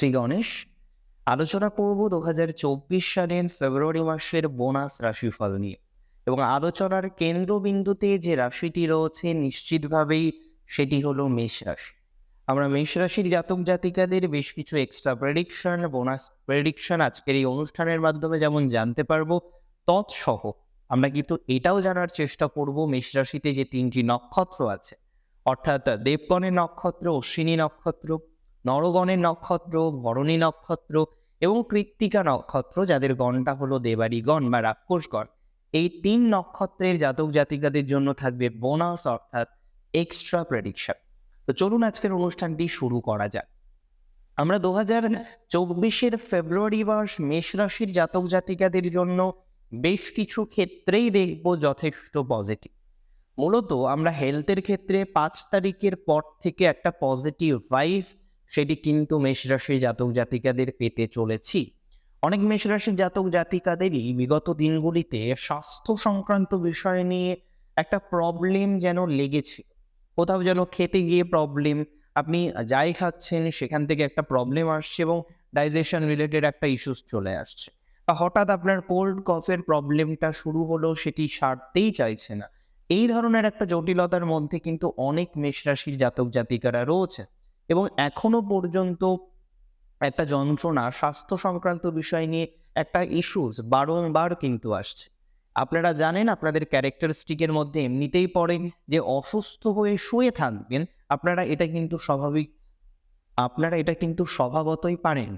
জয়শ্রী গণেশ, আলোচনা করব দু হাজার চব্বিশ সালের ফেব্রুয়ারি মাসের বোনাস রাশিফল নিয়ে। এবং আলোচনার কেন্দ্রবিন্দুতে যে রাশিটি রয়েছে, নিশ্চিতভাবেই সেটি হলো মেষ রাশি। আমরা মেষ রাশির জাতক জাতিকাদের বেশ কিছু এক্সট্রা প্রেডিকশন বোনাস প্রেডিকশন আজকের এই অনুষ্ঠানের মাধ্যমে যেমন জানতে পারব, তৎসহ আমরা কিন্তু এটাও জানার চেষ্টা করব মেষ রাশিতে যে তিনটি নক্ষত্র আছে। অর্থাৎ দেবগণের নক্ষত্র, অশ্বিনী নক্ষত্র নরগণের নক্ষত্র, ভরণী নক্ষত্র এবং কৃত্তিকা নক্ষত্র, যাদের গণটা হলো দেবারি গণ বা রাক্ষসগণ। এই তিন নক্ষত্রের জাতক জাতিকাদের জন্য থাকবে বোনাস অর্থাৎ এক্সট্রা প্রেডিকশন তো চলুন আজকের অনুষ্ঠানটি শুরু করা যাক। আমরা দু হাজার চব্বিশের ফেব্রুয়ারি মাস মেষ রাশির জাতক জাতিকাদের জন্য বেশ কিছু ক্ষেত্রেই দেখব যথেষ্ট পজিটিভ মূলত আমরা হেলথের ক্ষেত্রে পাঁচ তারিখের পর থেকে একটা পজিটিভ ভাইব সেটি কিন্তু মেষরাশি জাতক জাতিকাদের পেতে চলেছি। অনেক মেষ রাশির জাতক জাতিকাদেরই বিগত দিনগুলিতে স্বাস্থ্য সংক্রান্ত বিষয় নিয়ে একটা প্রবলেম যেন লেগেছে। কোথাও যেন খেতে গিয়ে প্রবলেম আপনি যাই খাচ্ছেন সেখান থেকে একটা প্রবলেম আসছে এবং ডাইজেশন রিলেটেড একটা ইস্যুস চলে আসছে। হঠাৎ আপনার কোল্ড কফের প্রবলেমটা শুরু হলো সেটি সারতেই চাইছে না। এই ধরনের একটা জটিলতার মধ্যে কিন্তু অনেক মেষরাশির জাতক জাতিকারা রয়েছে। এবং এখনও পর্যন্ত একটা যন্ত্রণা স্বাস্থ্য সংক্রান্ত বিষয় নিয়ে একটা ইস্যুস বারংবার কিন্তু আসছে। আপনারা জানেন আপনাদের ক্যারেক্টারিস্টিকের মধ্যে এমনিতেই পড়ে যে অসুস্থ হয়ে শুয়ে থাকবেন, আপনারা এটা কিন্তু স্বাভাবিক, আপনারা এটা কিন্তু স্বভাবতই পারেন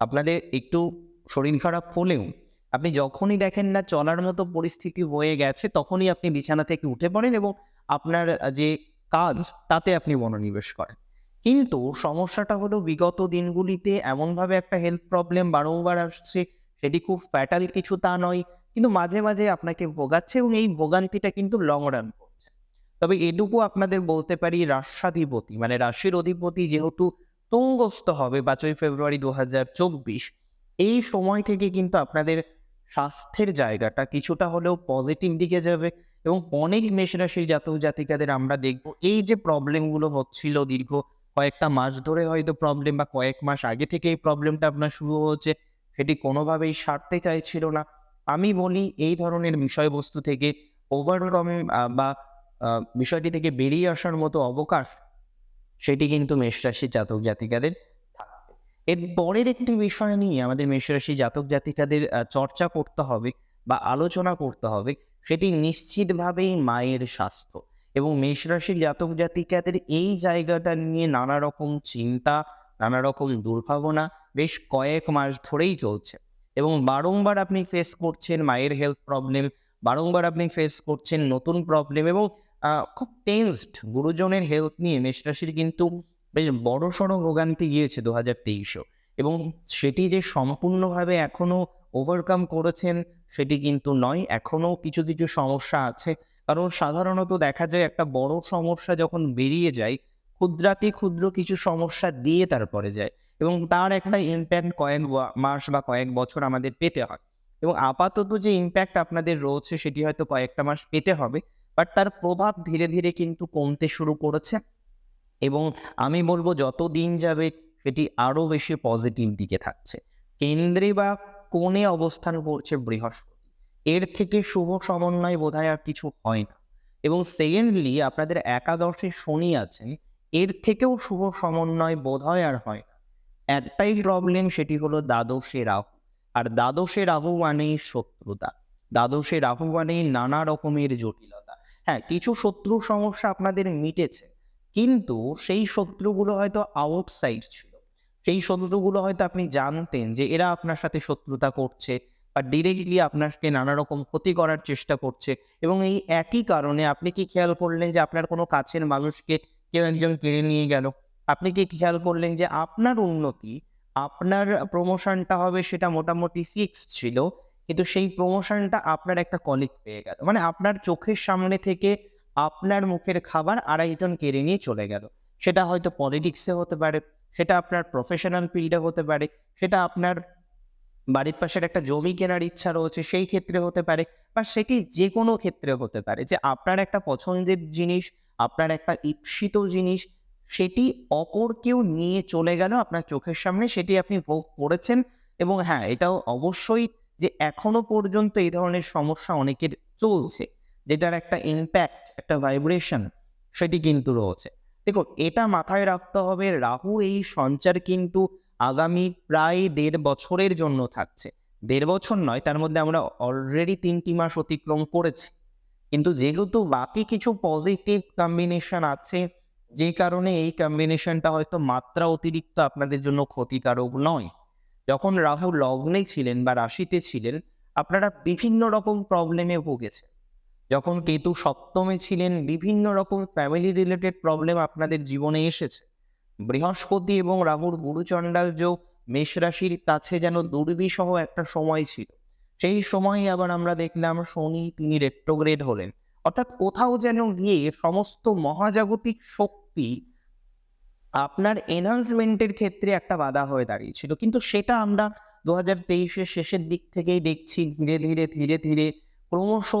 আপনাদের একটু শরীর খারাপ হলেও আপনি যখনই দেখেন না চলার মতো পরিস্থিতি হয়ে গেছে, তখনই আপনি বিছানা থেকে উঠে পড়েন এবং আপনার যে কাজ, তাতে আপনি মনোনিবেশ করেন। কিন্তু সমস্যাটা হলো বিগত দিনগুলিতে এমনভাবে একটা হেলথ প্রবলেম বারংবার আসছে, সেটি খুব ফ্যাটাল কিছু তা নয়, কিন্তু মাঝে মাঝে আপনাকে ভোগাচ্ছে এবং এই ভোগান্তিটা কিন্তু লং রান করছে। তবে এটুকু আপনাদের বলতে পারি রাষ্ট্রাধিপতি মানে রাশির অধিপতি যেহেতু তুঙ্গস্থ হবে পাঁচই ফেব্রুয়ারি দু হাজার চব্বিশ, এই সময় থেকে কিন্তু আপনাদের স্বাস্থ্যের জায়গাটা কিছুটা হলেও পজিটিভ দিকে যাবে এবং অনেক মেষ রাশির জাতক জাতিকাদের আমরা দেখব এই যে প্রবলেমগুলো হচ্ছিল দীর্ঘ কয়েকটা মাস ধরে হয়তো প্রবলেম বা কয়েক মাস আগে থেকে এই প্রবলেমটা আপনার শুরু হচ্ছে সেটি কোনোভাবেই সারতে চাইছিল না। আমি বলি এই ধরনের বিষয়বস্তু থেকে ওভারকম বা বিষয়টি থেকে বেরিয়ে আসার মতো অবকাশ, সেটি কিন্তু মেষরাশি জাতক জাতিকাদের এর পরের একটি বিষয় নিয়ে আমাদের মেষরাশি জাতক জাতিকাদের চর্চা করতে হবে বা আলোচনা করতে হবে, সেটি নিশ্চিতভাবেই মায়ের স্বাস্থ্য। এবং মেষ রাশির জাতক জাতিকাদের এই জায়গাটা নিয়ে নানা রকম চিন্তা নানা রকম দুর্ভাবনা বেশ কয়েক মাস ধরেই চলছে। এবং বারংবার আপনি ফেস করছেন মায়ের হেলথ প্রবলেম বারংবার আপনি ফেস করছেন নতুন প্রবলেম এবং খুব টেন্সড গুরুজনের হেলথ নিয়ে মেষ রাশির কিন্তু বেশ বড় সড়ো ভোগান্তি গিয়েছে দু হাজার তেইশেও। এবং সেটি যে সম্পূর্ণভাবে এখনও ওভারকাম করেছেন, সেটি কিন্তু নয়, এখনও কিছু কিছু সমস্যা আছে। কারণ সাধারণত দেখা যায় একটা বড় সমস্যা যখন বেরিয়ে যায়, ক্ষুদ্রাতি ক্ষুদ্র কিছু সমস্যা দিয়ে তারপরে যায় এবং তার একটা ইম্প্যাক্ট কয়েক মাস বা কয়েক বছর আমাদের পেতে হয়। এবং আপাতত যে ইম্প্যাক্ট আপনাদের রয়েছে সেটি হয়তো কয়েকটা মাস পেতে হবে বাট তার প্রভাব ধীরে ধীরে কিন্তু কমতে শুরু করেছে এবং আমি বলব যত দিন যাবে সেটি আরও বেশি পজিটিভ দিকে থাকছে। কেন্দ্রে বা কোণে অবস্থান করছে বৃহস্পতি। এর থেকে শুভ সমন্বয় বোধহয় আর কিছু হয় না। এবং সেকেন্ডলি আপনাদের একাদশে শনি আছেন, এর থেকেও শুভ সমন্বয় বোধহয় আর হয় না। একটাই প্রবলেম সেটি হলো দ্বাদশে রাহু। আর দ্বাদশে রাহু মানেই শত্রুতা। দ্বাদশে রাহু মানেই নানা রকমের জটিলতা। হ্যাঁ কিছু শত্রু সমস্যা আপনাদের মিটেছে, কিন্তু সেই শত্রুগুলো হয়তো আউটসাইড ছিল। সেই শত্রুগুলো হয়তো আপনি জানতেন যে এরা আপনার সাথে শত্রুতা করছে বা ডিরেক্টলি আপনাকে নানা রকম ক্ষতি করার চেষ্টা করছে। এবং এই একই কারণে আপনি কি খেয়াল করলেন যে আপনার কোনো কাছের মানুষকে কেউ একজন কেড়ে নিয়ে গেল? আপনি কি খেয়াল করলেন যে আপনার উন্নতি, আপনার প্রমোশনটা হবে সেটা মোটামুটি ফিক্সড ছিল, কিন্তু সেই প্রমোশনটা আপনার একটা কলিগ পেয়ে গেল। মানে আপনার চোখের সামনে থেকে আপনার মুখের খাবার আড়াইজন কেড়ে নিয়ে চলে গেল। সেটা হয়তো পলিটিক্সে হতে পারে, সেটা আপনার প্রফেশনাল ফিল্ডে হতে পারে, সেটা আপনার বাড়ির পাশের একটা জমি কেনার ইচ্ছা রয়েছে, সেই ক্ষেত্রে হতে পারে বা সেটি যে কোনো ক্ষেত্রে হতে পারে যে আপনার একটা পছন্দের জিনিস, আপনার একটা ঈপ্সিত জিনিস, সেটি অপর কেউ নিয়ে চলে গেল আপনার চোখের সামনে, সেটি আপনি ভোগ করেছেন এবং হ্যাঁ এটাও অবশ্যই যে এখনও পর্যন্ত এই ধরনের সমস্যা অনেকের চলছে, যেটার একটা ইম্প্যাক্ট একটা ভাইব্রেশন সেটি কিন্তু রয়েছে। দেখুন, এটা মাথায় রাখতে হবে, রাহু এই সঞ্চার কিন্তু আগামী প্রায় দেড় বছরের জন্য থাকছে। দেড় বছর নয়, তার মধ্যে আমরা অলরেডি তিনটি মাস অতিক্রম করেছি। কিন্তু যেহেতু বাকি কিছু পজিটিভ কম্বিনেশন আছে, যে কারণে এই কম্বিনেশনটা হয়তো মাত্রা অতিরিক্ত আপনাদের জন্য ক্ষতিকারক নয়। যখন রাহু লগ্নে ছিলেন বা রাশিতে ছিলেন, আপনারা বিভিন্ন রকম প্রবলেমে ভুগেছেন। যখন কেতু সপ্তমে ছিলেন, বিভিন্ন রকম ফ্যামিলি রিলেটেড প্রবলেম আপনাদের জীবনে এসেছে। বৃহস্পতি এবং রাহুর গুরুচণ্ডাল যোগ মেষ রাশির কাছে যেন দুর্বিষহ একটা সময় ছিল। সেই সময় আবার আমরা দেখলাম শনি তিনি রেট্রোগ্রেড হলেন। অর্থাৎ কোথাও যেন গিয়ে সমস্ত মহাজাগতিক শক্তি আপনার এনহান্সমেন্টের ক্ষেত্রে একটা বাধা হয়ে দাঁড়িয়েছিল। কিন্তু সেটা আমরা দু হাজার তেইশের শেষের দিক থেকেই দেখছি। ধীরে ধীরে ধীরে ধীরে ক্রমশ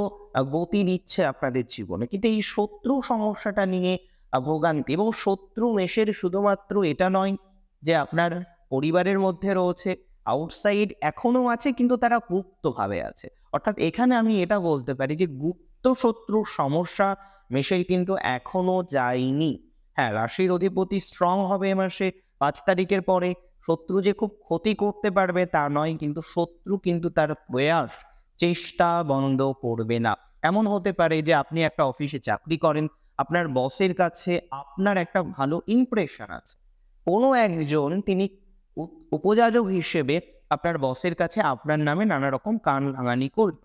গতি দিচ্ছে আপনাদের জীবনে। কিন্তু এই শত্রু সমস্যাটা নিয়ে ভোগান্তি এবং শত্রু মেষের শুধুমাত্র এটা নয় যে আপনার পরিবারের মধ্যে রয়েছে আউটসাইড এখনও আছে কিন্তু তারা গুপ্তভাবে আছে। অর্থাৎ এখানে আমি এটা বলতে পারি যে গুপ্ত শত্রুর সমস্যা মেষের কিন্তু এখনও যায়নি। হ্যাঁ রাশির অধিপতি স্ট্রং হবে এ মাসে, পাঁচ তারিখের পরে। শত্রু যে খুব ক্ষতি করতে পারবে তা নয়, কিন্তু শত্রু কিন্তু তার প্রয়াস চেষ্টা বন্ধ করবে না। এমন হতে পারে যে আপনি একটা অফিসে চাকরি করেন আপনার বসের কাছে আপনার একটা ভালো ইমপ্রেশন আছে। কোনো একজন তিনি উপযাজক হিসেবে আপনার বসের কাছে আপনার নামে নানা রকম কান ভাঙানি করল।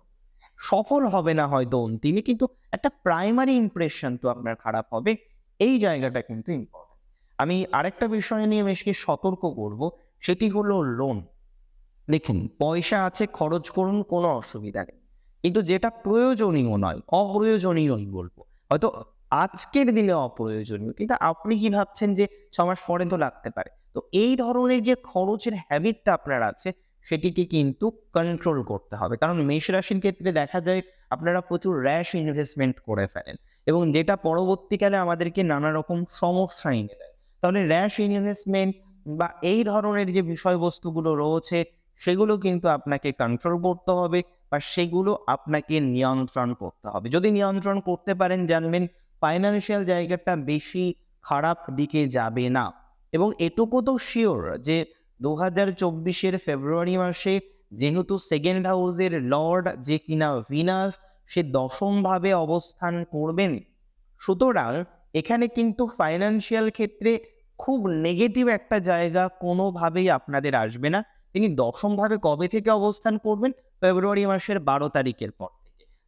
সফল হবে না হয়তো তিনি কিন্তু একটা প্রাইমারি ইমপ্রেশন তো আপনার খারাপ হবে, এই জায়গাটা কিন্তু ইম্পর্টেন্ট আমি আরেকটা বিষয় নিয়ে বেশি সতর্ক করব, সেটি হলো লোন দেখুন, পয়সা আছে, খরচ করুন, কোনো অসুবিধা নেই। কিন্তু যেটা প্রয়োজনীয় নয়, অপ্রয়োজনীয়ই বলব। হয়তো আজকের দিনে অপ্রয়োজনীয়। কিন্তু আপনি কি ভাবছেন যে ছ মাস পরে তো লাগতে পারে? তো এই ধরনের যে খরচের হ্যাবিটটা আপনার আছে, সেটিকে কিন্তু কন্ট্রোল করতে হবে। কারণ মেষ রাশির ক্ষেত্রে দেখা যায়, আপনারা প্রচুর র্যাশ ইনভেস্টমেন্ট করে ফেলেন এবং যেটা পরবর্তীকালে আমাদেরকে নানা রকম সমস্যা এনে দেয়। তাহলে র্যাশ ইনভেস্টমেন্ট বা এই ধরনের যে বিষয়বস্তুগুলো রয়েছে, সেগুলো কিন্তু আপনাকে কন্ট্রোল করতে হবে বা সেগুলো আপনাকে নিয়ন্ত্রণ করতে হবে। যদি নিয়ন্ত্রণ করতে পারেন, জানবেন ফাইন্যান্সিয়াল জায়গাটা বেশি খারাপ দিকে যাবে না। এবং এটুকু তো শিওর যে দু হাজার চব্বিশের ফেব্রুয়ারি মাসে যেহেতু সেকেন্ড হাউসের লর্ড যে কিনা ভিনাস সে দশমভাবে অবস্থান করবেন। সুতরাং এখানে কিন্তু ফাইন্যান্সিয়াল ক্ষেত্রে খুব নেগেটিভ একটা জায়গা কোনোভাবেই আপনাদের আসবে না। তিনি দশমভাবে কবে থেকে অবস্থান করবেন? ফেব্রুয়ারি মাসের বারো তারিখের পর।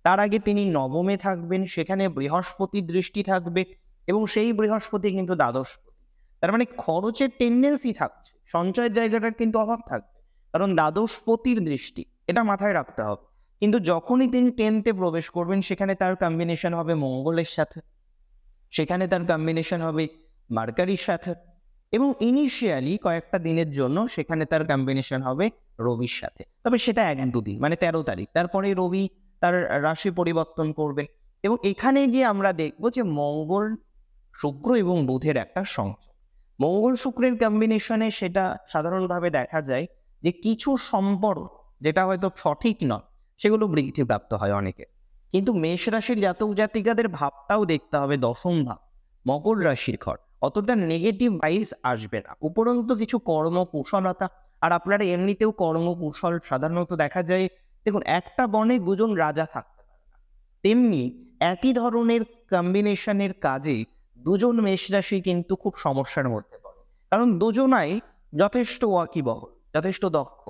তার আগে তিনি নবমে থাকবেন, সেখানে বৃহস্পতির দৃষ্টি থাকবে এবং সেই বৃহস্পতি কিন্তু দ্বাদশপতি তার মানে খরচের টেন্ডেন্সি থাকছে, সঞ্চয়ের জায়গাটার কিন্তু অভাব থাকবে, কারণ দ্বাদশপতির দৃষ্টি, এটা মাথায় রাখতে হবে। কিন্তু যখনই তিনি টেনতে প্রবেশ করবেন, সেখানে তার কম্বিনেশন হবে মঙ্গলের সাথে, সেখানে তার কম্বিনেশন হবে মার্কারির সাথে এবং ইনিশিয়ালি কয়েকটা দিনের জন্য সেখানে তার কম্বিনেশন হবে রবির সাথে। তবে সেটা এক দুদিন মানে তেরো তারিখ, তারপরে রবি তার রাশি পরিবর্তন করবে। এবং এখানে গিয়ে আমরা দেখব যে মঙ্গল শুক্র এবং বুধের একটা সংযোগ। মঙ্গল শুক্রের কম্বিনেশনে সেটা সাধারণভাবে দেখা যায় যে কিছু সম্পর্ক যেটা হয়তো সঠিক নয়, সেগুলো বৃদ্ধিপ্রাপ্ত হয় অনেকে। কিন্তু মেষ রাশির জাতক জাতিকাদের ভাবটাও দেখতে হবে দশম ভাব, মকর রাশির ঘর। অতটা নেগেটিভ ভাইবস আসবে না। উপরন্তু কিছু কর্ম কুশলতা আর আপনারা এমনিতেও কর্ম কুশল সাধারণত দেখা যায় দেখুন, একটা বনে দুজন রাজা থাকতে পারে না। তেমনি একই ধরনের কম্বিনেশনের কাজে দুজন মেষ রাশি কিন্তু খুব সমস্যার মধ্যে পড়ে। কারণ দুজনাই যথেষ্ট ওয়াকিবহল, যথেষ্ট দক্ষ।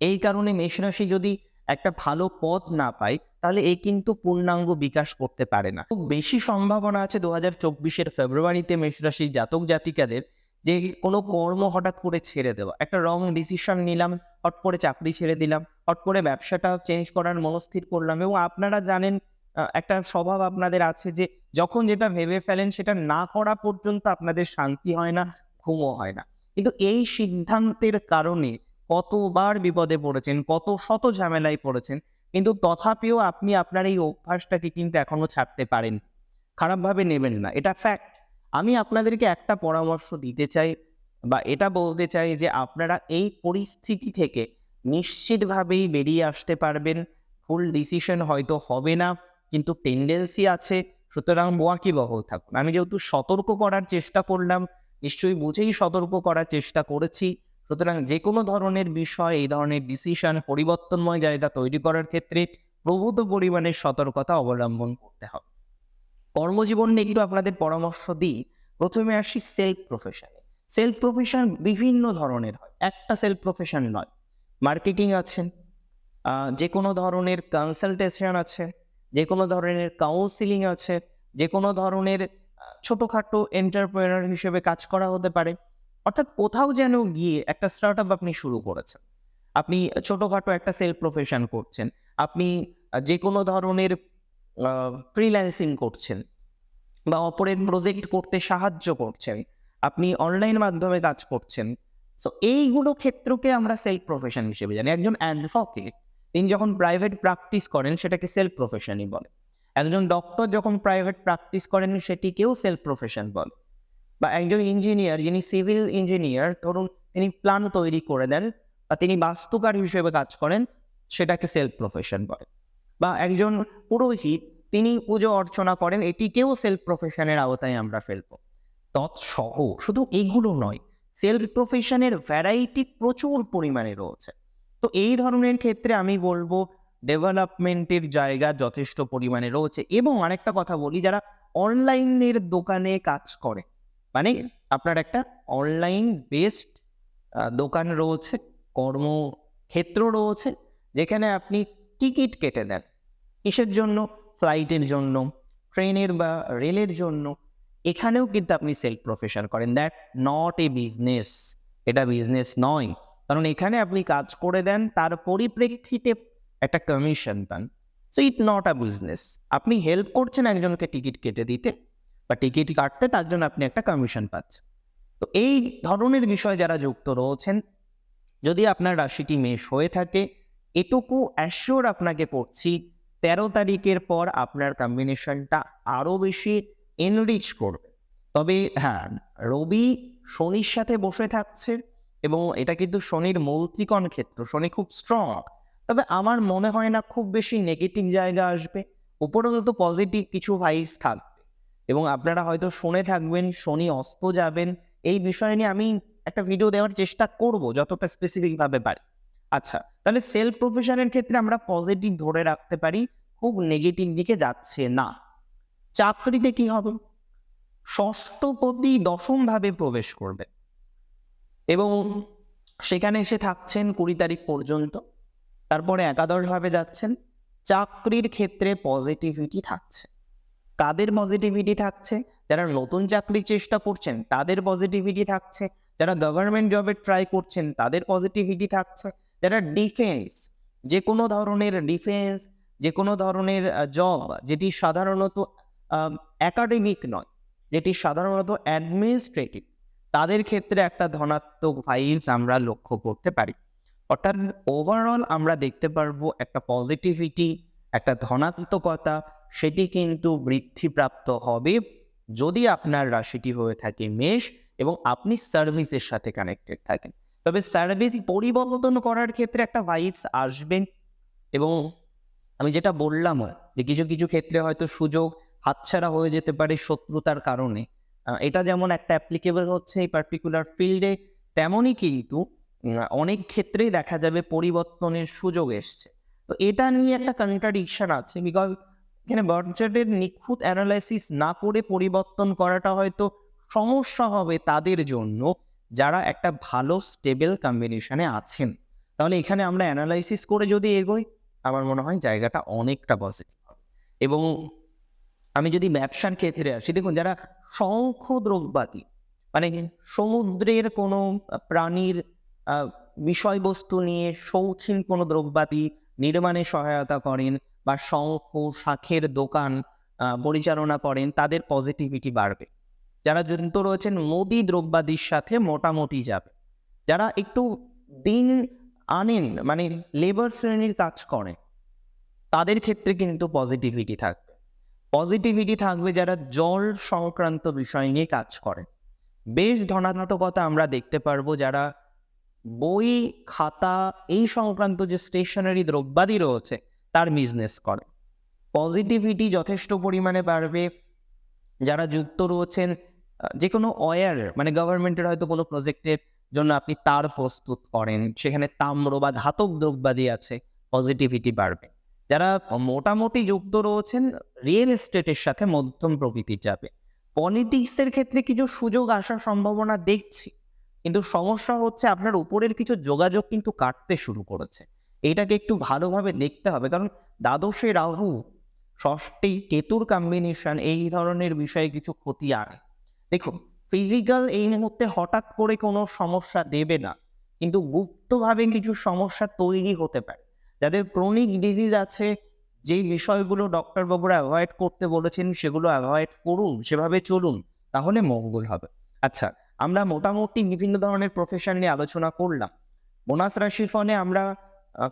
এই কারণে মেষ রাশি যদি একটা ভালো পথ না পায়, তাহলে এ কিন্তু পূর্ণাঙ্গ বিকাশ করতে পারে না। খুব বেশি সম্ভাবনা আছে দু হাজার চব্বিশের ফেব্রুয়ারিতে মেষ রাশির জাতক জাতিকাদের যে কোনো কর্ম হঠাৎ করে ছেড়ে দেওয়া। একটা রং ডিসিশন নিলাম, হট করে চাকরি ছেড়ে দিলাম, হট করে ব্যবসাটা চেঞ্জ করার মনস্থির করলাম এবং আপনারা জানেন একটা স্বভাব আপনাদের আছে যে যখন যেটা ভেবে ফেলেন সেটা না করা পর্যন্ত আপনাদের শান্তি হয় না, ঘুমও হয় না। কিন্তু এই সিদ্ধান্তের কারণে কতবার বিপদে পড়েছেন, কত শত ঝামেলায় পড়েছেন, কিন্তু তথাপিও আপনি আপনার এই অভ্যাসটাকে কিন্তু এখনও ছাড়তে পারেন খারাপভাবে নেবেন না, এটা ফ্যাক্ট আমি আপনাদেরকে একটা পরামর্শ দিতে চাই বা এটা বলতে চাই যে আপনারা এই পরিস্থিতি থেকে নিশ্চিতভাবেই বেরিয়ে আসতে পারবেন। ফুল ডিসিশন হয়তো হবে না, কিন্তু টেন্ডেন্সি আছে। সুতরাং ওয়াকিবহল থাকুন। আমি যেহেতু সতর্ক করার চেষ্টা করলাম, নিশ্চয়ই বুঝেই সতর্ক করার চেষ্টা করেছি। সুতরাং যে কোনো ধরনের বিষয়, এই ধরনের ডিসিশন পরিবর্তনময় জায়গা তৈরি করার ক্ষেত্রে প্রভূত পরিমাণে সতর্কতা অবলম্বন করতে হবে। কর্মজীবন নিয়ে একটু আপনাদের পরামর্শ দিই। প্রথমে আসি সেলফ প্রফেশনে সেলফ প্রফেশন বিভিন্ন ধরনের হয়। একটা সেলফ প্রফেশন নয়। মার্কেটিং আছে যে কোনো ধরনের কনসালটেশন আছে যে কোনো ধরনের কাউন্সিলিং আছে যে কোনো ধরনের ছোটোখাটো এন্টারপ্রেনার হিসেবে কাজ করা হতে পারে। অর্থাৎ কোথাও যেন গিয়ে একটা স্টার্ট আপ আপনি শুরু করেছেন। আপনি ছোটোখাটো একটা সেলফ প্রফেশন করছেন। আপনি যে কোনো ধরনের ফ্রিল্যান্সিং করছেন বা অপরের প্রজেক্ট করতে সাহায্য করছেন। আপনি অনলাইন মাধ্যমে কাজ করছেন। সো এইগুলো ক্ষেত্রকে আমরা সেলফ প্রফেশন হিসেবে জানি। একজন অ্যাডভোকেট তিনি যখন প্রাইভেট প্র্যাকটিস করেন, সেটাকে সেলফ প্রফেশনই বলে। একজন ডক্টর যখন প্রাইভেট প্র্যাকটিস করেন, সেটিকেও সেলফ প্রফেশন বলে। বা একজন ইঞ্জিনিয়ার যিনি সিভিল ইঞ্জিনিয়ার ধরুন তিনি প্ল্যান তৈরি করে দেন বা তিনি বাস্তুকার হিসেবে কাজ করেন, সেটাকে সেলফ প্রফেশন বলে। বা একজন পুরোহিত তিনি পুজো অর্চনা করেন, এটিকেও সেলফ প্রফেশনের আওতায় আমরা ফেলব। তৎসহ শুধু এগুলো নয় সেলফ প্রফেশনের ভ্যারাইটি প্রচুর পরিমাণে রয়েছে। তো এই ধরনের ক্ষেত্রে আমি বলব ডেভেলপমেন্টের জায়গা যথেষ্ট পরিমাণে রয়েছে। এবং আরেকটা কথা বলি, যারা অনলাইনের দোকানে কাজ করে মানে আপনার একটা অনলাইন বেসড দোকান রয়েছে, কর্মক্ষেত্র রয়েছে, যেখানে আপনি টিকিট কেটে দেন। কিসের জন্য? ফ্লাইটের জন্য, ট্রেনের বা রেলের জন্য। এখানেও কিন্তু আপনি সেলফ প্রফেশন করেন। দ্যাট নট এ বিজনেস এটা বিজনেস নয়। কারণ এখানে আপনি কাজ করে দেন, তার পরিপ্রেক্ষিতে একটা কমিশন পান। So it not a business আপনি হেল্প করছেন একজনকে টিকিট কেটে দিতে, বা টিকিট কাটতে তার জন্য আপনি একটা কমিশন পাচ্ছেন। তো এই ধরনের বিষয় যারা যুক্ত রয়েছেন, যদি আপনার রাশিটি মেষ হয়ে থাকে, এটুকু অ্যাসিওর আপনাকে করছি তেরো তারিখের পর আপনার কম্বিনেশনটা আরও বেশি এনরিচ করবে। তবে হ্যাঁ রবি শনির সাথে বসে থাকছে এবং এটা কিন্তু শনির মৌত্রিকণ ক্ষেত্র, শনি খুব স্ট্রং তবে আমার মনে হয় না খুব বেশি নেগেটিভ জায়গা আসবে, উপরন্ত পজিটিভ কিছু ভাইবস থাকবে। এবং আপনারা হয়তো শুনে থাকবেন, শনি অস্ত যাবেন, এই বিষয় নিয়ে আমি একটা ভিডিও দেওয়ার চেষ্টা করব, যতটা স্পেসিফিকভাবে পারি। আচ্ছা তাহলে সেলফ প্রফেশনের ক্ষেত্রে আমরা পজিটিভ ধরে রাখতে পারি, খুব নেগেটিভ দিকে যাচ্ছে না। চাকরিতে কি হবে? ষষ্ঠপতি দশম ভাবে প্রবেশ করবে। এবং সেখানে এসে থাকছেন কুড়ি তারিখ পর্যন্ত, তারপরে একাদশ ভাবে যাচ্ছেন, চাকরির ক্ষেত্রে পজিটিভিটি থাকছে। কাদের পজিটিভিটি থাকছে? যারা নতুন চাকরির চেষ্টা করছেন, তাদের পজিটিভিটি থাকছে। যারা গভর্নমেন্ট জবে ট্রাই করছেন, তাদের পজিটিভিটি থাকছে। যারা ডিফেন্স যে কোনো ধরনের ডিফেন্স যে কোনো ধরনের জব যেটি সাধারণত একাডেমিক নয়, যেটি সাধারণত অ্যাডমিনিস্ট্রেটিভ তাদের ক্ষেত্রে একটা ধনাত্মক ভাইবস আমরা লক্ষ্য করতে পারি। অর্থাৎ ওভারঅল আমরা দেখতে পারব একটা পজিটিভিটি একটা ধনাত্মকতা, সেটি কিন্তু বৃদ্ধিপ্রাপ্ত হবে যদি আপনার রাশিটি হয়ে থাকে মেষ এবং আপনি সার্ভিসের সাথে কানেক্টেড থাকেন। তবে সার্ভিস পরিবর্তন করার ক্ষেত্রে একটা ভাইবস আসবেন এবং আমি যেটা বললাম যে কিছু কিছু ক্ষেত্রে হয়তো সুযোগ হাতছাড়া হয়ে যেতে পারে শত্রুতার কারণে। এটা যেমন একটা অ্যাপ্লিকেবল হচ্ছে এই পার্টিকুলার ফিল্ডে তেমনই কিন্তু অনেক ক্ষেত্রেই দেখা যাবে পরিবর্তনের সুযোগ এসছে। তো এটা নিয়ে একটা কন্ট্রাডিকশন আছে বিকজ এখানে বার্থচার্টের নিখুঁত অ্যানালাইসিস না করে পরিবর্তন করাটা হয়তো সমস্যা হবে তাদের জন্য। যারা একটা ভালো স্টেবল কম্বিনেশনে আছেন, তাহলে এখানে আমরা অ্যানালাইসিস করে যদি এগোই, আমার মনে হয় জায়গাটা অনেকটা পজিটিভ এবং আমি যদি ব্যবসার ক্ষেত্রে আসি, দেখুন যারা শঙ্খ দ্রব্যাদি মানে সমুদ্রের কোনো প্রাণীর বিষয়বস্তু নিয়ে শৌখিন কোনো দ্রব্যাদি নির্মাণে সহায়তা করেন বা শঙ্খ, শাখের দোকান পরিচালনা করেন, তাদের পজিটিভিটি বাড়বে। যারা যুক্ত রয়েছেন মোদি দ্রব্যাদির সাথে মোটামুটি যাবে। যারা একটু দিন আনেন মানে লেবার শ্রেণির কাজ করে, তাদের ক্ষেত্রে কিন্তু পজিটিভিটি থাকবে। পজিটিভিটি থাকবে যারা জল সংক্রান্ত বিষয় নিয়ে কাজ করে। বেশ ধনাত্মকতা আমরা দেখতে পারব যারা বই, খাতা, এই সংক্রান্ত যে স্টেশনারি দ্রব্যাদি রয়েছে, তার বিজনেস করে। পজিটিভিটি যথেষ্ট পরিমাণে বাড়বে। যারা যুক্ত রয়েছেন যে কোনো অয়ার মানে গভর্নমেন্টের হয়তো কোনো প্রজেক্টের জন্য আপনি তার প্রস্তুত করেন। সেখানে তাম্র বা ধাতব দ্রব্যাদি আছে পজিটিভিটি বাড়বে। যারা মোটামুটি যুক্ত রয়েছেন রিয়েল এস্টেটের সাথে মধ্যম প্রকৃতির যাবে। পলিটিক্সের ক্ষেত্রে কিছু সুযোগ আসার সম্ভাবনা দেখছি। কিন্তু সমস্যা হচ্ছে আপনার উপরের কিছু যোগাযোগ কিন্তু কাটতে শুরু করেছে। এটাকে একটু ভালোভাবে দেখতে হবে। কারণ দ্বাদশে রাহু, ষষ্ঠী, কেতুর কম্বিনেশন এই ধরনের বিষয়ে কিছু ক্ষতি আনে। দেখুন ফিজিক্যাল এই মুহূর্তে হঠাৎ করে কোনো সমস্যা দেবে না। কিন্তু গুপ্তভাবে কিছু সমস্যা তৈরি হতে পারে। যাদের ক্রনিক ডিজিজ আছে, যে বিষয়গুলো ডক্টর বাবুরা অ্যাভয়েড করতে বলেছেন, সেগুলো অ্যাভয়েড করুন, সেভাবে চলুন, তাহলে মঙ্গল হবে। আচ্ছা আমরা মোটামুটি বিভিন্ন ধরনের প্রফেশন নিয়ে আলোচনা করলাম। বোনাস রাশির ফলে আমরা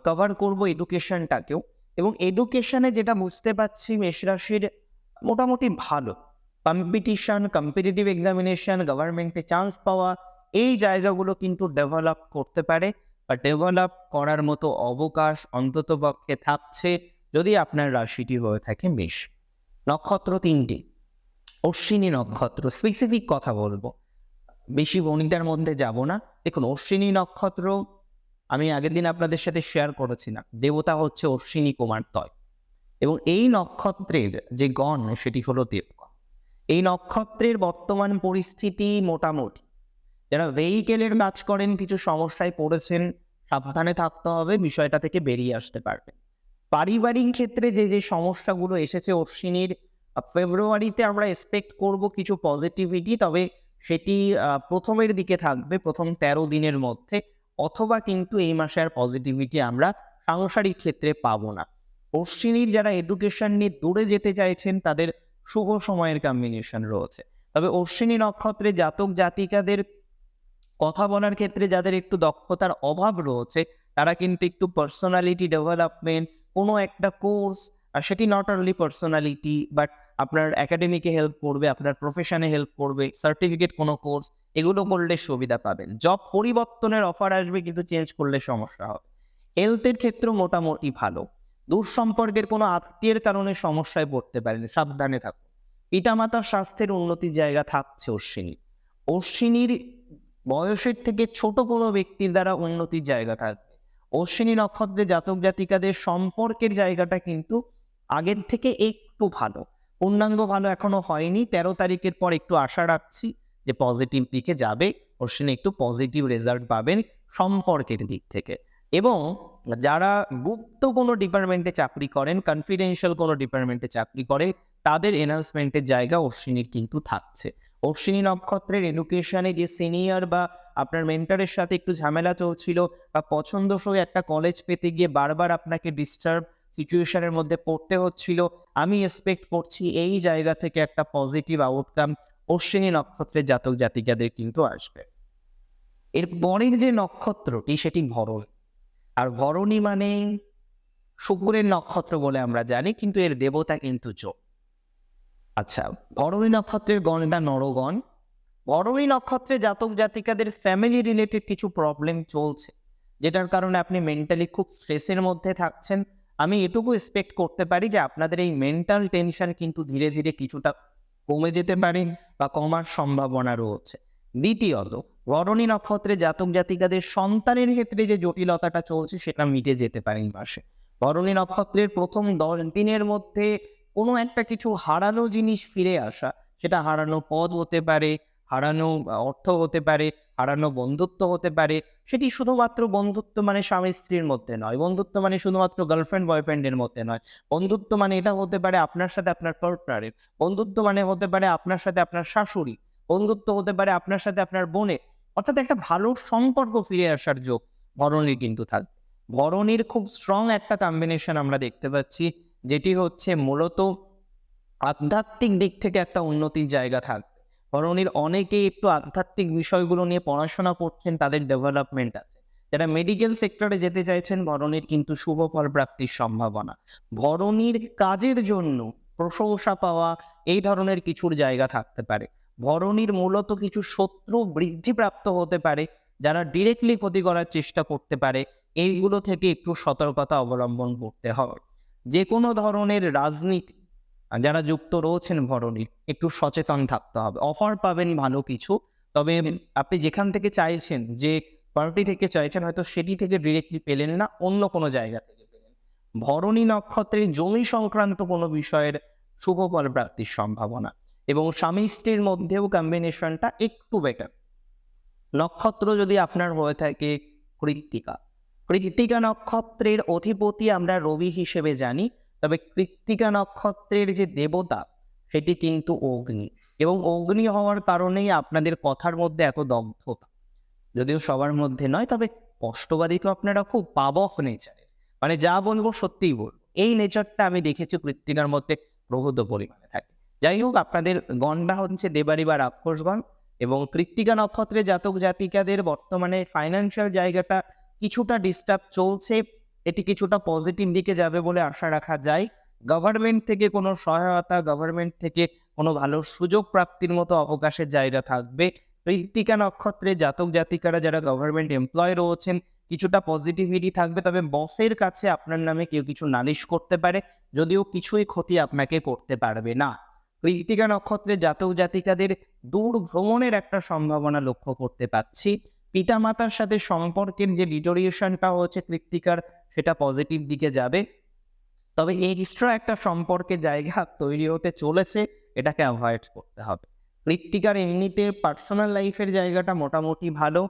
কভার করব এডুকেশনটাকেও এবং এডুকেশনে যেটা বুঝতে পারছি, মেষ রাশির মোটামুটি ভালো। কম্পিটিশন কম্পিটিটিভ এক্সামিনেশন গভর্নমেন্টে চান্স পাওয়া, এই জায়গাগুলো কিন্তু ডেভেলপ করতে পারে। বা ডেভেলপ করার মতো অবকাশ অন্তত পক্ষে থাকছে যদি আপনার রাশিটি হয়ে থাকে মেষ। নক্ষত্র তিনটি। অশ্বিনী নক্ষত্র। স্পেসিফিক কথা বলব। বেশি বনিতার মধ্যে যাব না। দেখুন, অশ্বিনী নক্ষত্র আমি আগের দিন আপনাদের সাথে শেয়ার করেছিলাম। দেবতা হচ্ছে অশ্বিনী কুমার তয়। এবং এই নক্ষত্রের যে গণ, সেটি হলো দেবগণ এই নক্ষত্রের বর্তমান পরিস্থিতি মোটামুটি। যারা ভেহিকেলের কাজ করেন, কিছু সমস্যায় পড়েছেন, সাবধানে থাকতে হবে, বিষয়টা থেকে বেরিয়ে আসতে পারবেন। পারিবারিক ক্ষেত্রে যে যে সমস্যাগুলো এসেছে অশ্বিনীর ফেব্রুয়ারিতে আমরা এক্সপেক্ট করব কিছু পজিটিভিটি তবে সেটি প্রথমের দিকে থাকবে, প্রথম তেরো দিনের মধ্যে, অথবা কিন্তু এই মাসে আর পজিটিভিটি আমরা সাংসারিক ক্ষেত্রে পাবো না। অশ্বিনীর যারা এডুকেশন নিয়ে দূরে যেতে চাইছেন, তাদের শুভ সময়ের কম্বিনেশন রয়েছে। তবে অশ্বিনী নক্ষত্রে জাতক জাতিকাদের কথা বলার ক্ষেত্রে যাদের একটু দক্ষতার অভাব রয়েছে, তারা কিন্তু একটু পার্সোনালিটি ডেভেলপমেন্ট কোনো একটা কোর্স আর সেটি নট অনলি পার্সোনালিটি বাট আপনার একাডেমিকে হেল্প করবে, আপনার প্রফেশনে হেল্প করবে সার্টিফিকেট কোনো কোর্স এগুলো করলে সুবিধা পাবেন। জব পরিবর্তনের অফার আসবে, কিন্তু চেঞ্জ করলে সমস্যা হবে। হেলথের ক্ষেত্রেও মোটামুটি ভালো। দূর সম্পর্কের কোনো আত্মীয়ের কারণে সমস্যায় পড়তে পারেন। সাবধানে থাকুন পিতামাতার স্বাস্থ্যের উন্নতির জায়গা থাকছে অশ্বিনী অশ্বিনীর বয়সের থেকে ছোট কোনো ব্যক্তির দ্বারা উন্নতির জায়গা থাকবে। অশ্বিনী নক্ষত্রে জাতক জাতিকাদের সম্পর্কের জায়গাটা কিন্তু আগের থেকে একটু ভালো। পূর্ণাঙ্গ ভালো এখনও হয়নি। তেরো তারিখের পর একটু আশা রাখছি যে পজিটিভ দিকে যাবে। অশ্বিনী একটু পজিটিভ রেজাল্ট পাবেন সম্পর্কের দিক থেকে। এবং যারা গুপ্ত কোনো ডিপার্টমেন্টে চাকরি করেন কনফিডেন্সিয়াল কোনো ডিপার্টমেন্টে চাকরি করে, তাদের এনহান্সমেন্টের জায়গা অশ্বিনীর কিন্তু থাকছে। অশ্বিনী নক্ষত্রের এডুকেশনে যে সিনিয়র বা আপনার মেন্টারের সাথে একটু ঝামেলা চলছিল বা পছন্দসই একটা কলেজ পেতে গিয়ে বারবার আপনাকে ডিস্টার্ব সিচুয়েশনের মধ্যে পড়তে হচ্ছিল, আমি এক্সপেক্ট করছি এই জায়গা থেকে একটা পজিটিভ আউটকাম অশ্বিনী নক্ষত্রের জাতক জাতিকাদের কিন্তু আসবে। এর পরের যে নক্ষত্রটি, সেটি ভরণ। আর ভরণী মানে শুক্রের নক্ষত্র বলে আমরা জানি, কিন্তু এর দেবতা কিন্তু চোখ আচ্ছা ভরণী নক্ষত্রের গণটা নরগণ। ভরণী নক্ষত্রে জাতক জাতিকাদের ফ্যামিলি রিলেটেড কিছু প্রবলেম চলছে, যেটার কারণে আপনি মেন্টালি খুব স্ট্রেসের মধ্যে থাকছেন। আমি এটুকু এক্সপেক্ট করতে পারি যে আপনাদের এই মেন্টাল টেনশন কিন্তু ধীরে ধীরে কিছুটা কমে যেতে পারে বা কমার সম্ভাবনা রয়েছে। দ্বিতীয়ত বরণী নক্ষত্রে জাতক জাতিকাদের সন্তানের ক্ষেত্রে যে জটিলতাটা চলছে সেটা মিটে যেতে পারে এই মাসে। বরণী নক্ষত্রের প্রথম দশ দিনের মধ্যে কোনো একটা কিছু হারানো জিনিস ফিরে আসা, সেটা হারানো পদ হতে পারে, হারানো অর্থ হতে পারে, হারানো বন্ধুত্ব হতে পারে, সেটি শুধুমাত্র বন্ধুত্ব মানে স্বামী স্ত্রীর মধ্যে নয়। বন্ধুত্ব মানে শুধুমাত্র গার্লফ্রেন্ড বয়ফ্রেন্ডের মধ্যে নয়। বন্ধুত্ব মানে এটা হতে পারে আপনার সাথে আপনার পার্টনারের বন্ধুত্ব মানে হতে পারে আপনার সাথে আপনার শাশুড়ি। বন্ধুত্ব হতে পারে আপনার সাথে আপনার বোনের অর্থাৎ একটা ভালো সম্পর্ক ফিরে আসার যোগ ভরণীর কিন্তু থাকবে ভরণীর খুব স্ট্রং একটা কম্বিনেশন আমরা দেখতে পাচ্ছি, যেটি হচ্ছে মূলত আধ্যাত্মিক দিক থেকে একটা উন্নতির জায়গা থাকবে ভরণীর অনেকেই একটু আধ্যাত্মিক বিষয়গুলো নিয়ে পড়াশোনা করছেন, তাদের ডেভেলপমেন্ট আছে। যারা মেডিকেল সেক্টরে যেতে চাইছেন, ভরণীর কিন্তু শুভ ফল প্রাপ্তির সম্ভাবনা। ভরণীর কাজের জন্য প্রশংসা পাওয়া এই ধরনের কিছুর জায়গা থাকতে পারে। ভরণীর মূলত কিছু শত্রু বৃদ্ধিপ্রাপ্ত হতে পারে, যারা ডিরেক্টলি ক্ষতি করার চেষ্টা করতে পারে। এইগুলো থেকে একটু সতর্কতা অবলম্বন করতে হবে। যে কোনো ধরনের রাজনীতি, যারা যুক্ত রয়েছেন ভরণীর একটু সচেতন থাকতে হবে। অফার পাবেন ভালো কিছু, তবে আপনি যেখান থেকে চাইছেন, যে পার্টি থেকে চাইছেন, হয়তো সেটি থেকে ডিরেক্টলি পেলেন না, অন্য কোনো জায়গা থেকে পেলেন। ভরণী নক্ষত্রের জমি সংক্রান্ত কোনো বিষয়ের শুভ ফল প্রাপ্তির সম্ভাবনা। এবং স্বামী স্ত্রীর মধ্যেও কম্বিনেশনটা একটু বেটার নক্ষত্র যদি আপনার হয়ে থাকে কৃত্তিকা। কৃত্তিকা নক্ষত্রের অধিপতি আমরা রবি হিসেবে জানি, তবে কৃত্তিকা নক্ষত্রের যে দেবতা, সেটি কিন্তু অগ্নি। এবং অগ্নি হওয়ার কারণেই আপনাদের কথার মধ্যে এত দগ্ধতা। যদিও সবার মধ্যে নয়, তবে স্পষ্টবাদী তো আপনারা খুব পাবক নেচারের মানে যা বলব সত্যিই বলব। এই নেচারটা আমি দেখেছি কৃত্তিকার মধ্যে প্রভূত পরিমাণে থাকে। যাই হোক আপনাদের গণটা হচ্ছে দেবারি বা রাক্ষসগণ এবং কৃত্তিকা নক্ষত্রে জাতক জাতিকাদের বর্তমানে ফাইন্যান্সিয়াল জায়গাটা কিছুটা ডিস্টার্ব চলছে। এটি কিছুটা পজিটিভ দিকে যাবে বলে আশা রাখা যায়। গভর্নমেন্ট থেকে কোনো সহায়তা গভর্নমেন্ট থেকে কোনো ভালো সুযোগ প্রাপ্তির মতো অবকাশের জায়গা থাকবে। কৃত্তিকা নক্ষত্রে জাতক জাতিকারা যারা গভর্নমেন্ট এমপ্লয় রয়েছেন, কিছুটা পজিটিভিটি থাকবে। তবে বসের কাছে আপনার নামে কেউ কিছু নালিশ করতে পারে, যদিও কিছুই ক্ষতি আপনাকে করতে পারবে না। কৃত্তিকা নক্ষত্রে জাতক জাতিকাদের দূর ভ্রমণের একটা সম্ভাবনা লক্ষ্য করতে পাচ্ছি। পিতামাতার সাথে সম্পর্কের যে ডিটোরিয়েশনটা হচ্ছে কৃত্তিকার, সেটা পজিটিভ দিকে যাবে। তবে এক্সট্রা একটা সম্পর্কে জায়গা তৈরি হতে চলেছে, এটাকে অ্যাভয়েড করতে হবে। কৃত্তিকার এমনিতে পার্সোনাল লাইফের জায়গাটা মোটামুটি ভালো,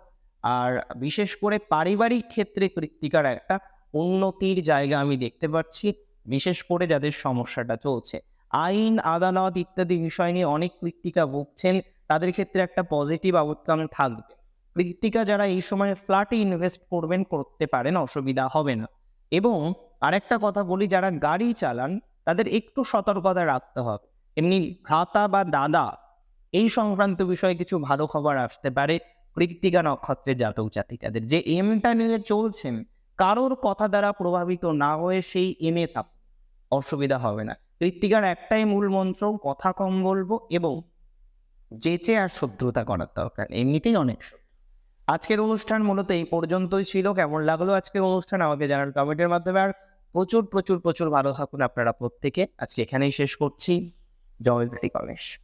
আর বিশেষ করে পারিবারিক ক্ষেত্রে কৃত্তিকার একটা উন্নতির জায়গা আমি দেখতে পাচ্ছি, বিশেষ করে যাদের সমস্যাটা চলছে। আইন, আদালত ইত্যাদি বিষয় নিয়ে অনেক কৃত্তিকা ভুগছেন। তাদের ক্ষেত্রে একটা পজিটিভ আউটকাম থাকবে। কৃত্তিকা যারা এই সময় ফ্ল্যাটে ইনভেস্ট করবেন, করতে পারেন, অসুবিধা হবে না। এবং আরেকটা কথা বলি, যারা গাড়ি চালান, তাদের একটু সতর্কতা রাখতে হবে। এমনি ভ্রাতা বা দাদা, এই সংক্রান্ত বিষয়ে কিছু ভালো খবর আসতে পারে। কৃত্তিকা নক্ষত্রের জাতক জাতিকাদের। যে এমটা নিয়ে চলছেন, কারোর কথা দ্বারা প্রভাবিত না হয়ে সেই এমে থাক অসুবিধা হবে না। কৃত্তিকার একটাই মূল মন্ত্র, কথা কম বলব এবং যেচে আর শত্রুতা করার দরকার। এমনিতেই অনেক আজকের অনুষ্ঠান মূলত এই পর্যন্তই ছিল। কেমন লাগল আজকের অনুষ্ঠান? আমাকে জানান কমেন্টের মাধ্যমে। আর প্রচুর প্রচুর প্রচুর ভালো থাকুন আপনারা প্রত্যেকে। আজকে এখানেই শেষ করছি। জয় শ্রী গণেশ।